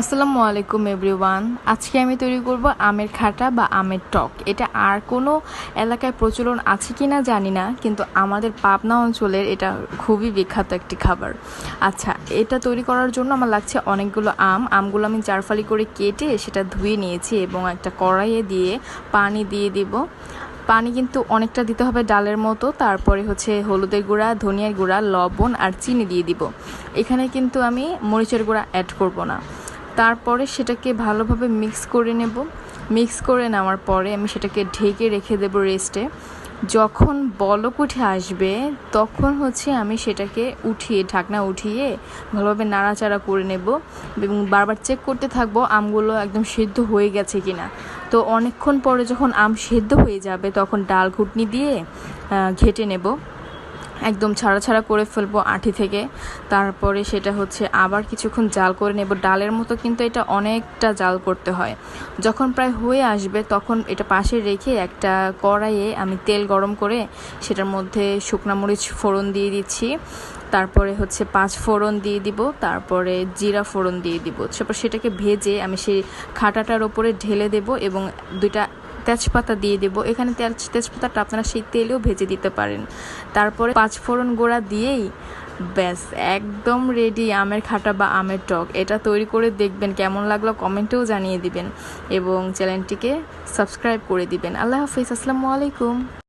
আসসালামু আলাইকুম এভরিওয়ান আজকে আমি তৈরি করব আমের খাটা বা আমের টক। এটা আর কোনো এলাকায় প্রচলন আছে কি না জানি না, কিন্তু আমাদের পাবনা অঞ্চলের এটা খুবই বিখ্যাত একটি খাবার। আচ্ছা এটা তৈরি করার জন্য আমার লাগছে অনেকগুলো আম। আমগুলো আমি চারফালি করে কেটে সেটা ধুয়ে নিয়েছি এবং একটা কড়াইয়ে দিয়ে পানি দিয়ে দিব। পানি কিন্তু অনেকটা দিতে হবে ডালের মতো। তারপরে হচ্ছে হলুদের গুঁড়া, ধনিয়ার গুঁড়া, লবণ আর চিনি দিয়ে দিব। এখানে কিন্তু আমি মরিচের গুঁড়া অ্যাড করব না। তারপরে সেটাকে ভালোভাবে মিক্স করে নেব। মিক্স করে নেওয়ার পরে আমি সেটাকে ঢেকে রেখে দেবো রেস্টে যখন বলক উঠে আসবে, তখন হচ্ছে আমি সেটাকে উঠিয়ে, ঢাকনা উঠিয়ে ভালোভাবে নাড়াচাড়া করে নেব এবং বারবার চেক করতে থাকব আমগুলো একদম সেদ্ধ হয়ে গেছে কি না তো অনেকক্ষণ পরে যখন আম সেদ্ধ হয়ে যাবে, তখন ডাল ঘুটনি দিয়ে ঘেটে নেব। একদম ছাড়া ছাড়া করে ফেলব আঠি থেকে। তারপরে সেটা হচ্ছে আবার কিছুক্ষণ জাল করে নেব। ডালের মতো কিন্তু এটা অনেকটা জাল করতে হয়। যখন প্রায় হয়ে আসবে তখন এটা পাশে রেখে একটা কড়াইয়ে আমি তেল গরম করে সেটার মধ্যে শুকনা মরিচ ফোড়ন দিয়ে দিচ্ছি। তারপরে হচ্ছে পাঁচ ফোড়ন দিয়ে দিব, তারপরে জিরা ফোড়ন দিয়ে দিব। তারপর সেটাকে ভেজে আমি সেই খাটাটার ওপরে ঢেলে দেব এবং দুইটা তেজপাতা দিয়ে দেবো। এখানে তেজ তেজপাতাটা আপনারা সেই তেলেও ভেজে দিতে পারেন। তারপরে পাঁচফোড়ন গোড়া দিয়েই ব্যাস, একদম রেডি আমের খাটা বা আমের টক। এটা তৈরি করে দেখবেন, কেমন লাগল কমেন্টেও জানিয়ে দিবেন এবং চ্যানেলটিকে সাবস্ক্রাইব করে দিবেন। আল্লাহ হাফিজ, আসসালামু আলাইকুম।